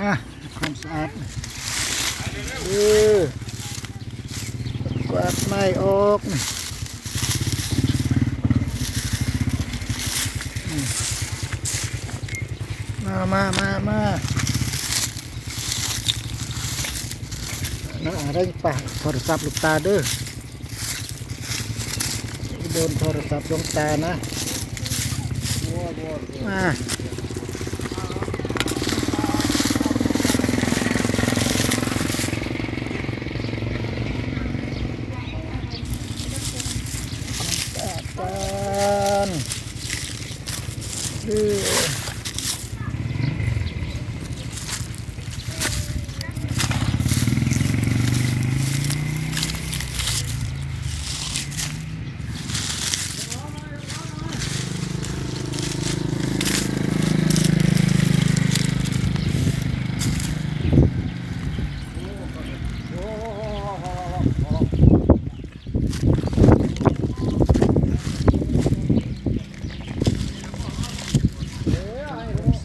อะความสะอาดเออกวาดไม้ออกมามามามาน้าอะไรปากโทรศัพท์ลูกตาเด้อโดนโทรศัพท์ดวงตานะมา กันดื้อ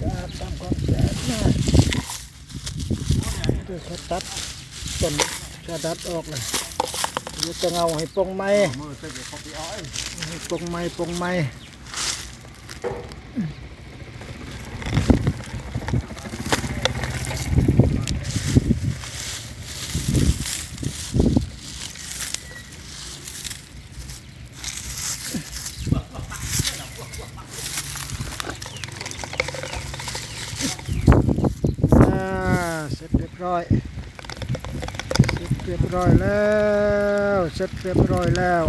ะอาดทำความสะอาดนะ ดูเขาตัดต้นกระดัดออกเลยเดี๋ยวจะเงาให้ปงไม้ให้ปงไม้ปงไม้อ่าเสร็จเรียบ ร้อยเสร็จเรียบร้อยแล้ว เสร็จเรียบร้อยแล้ว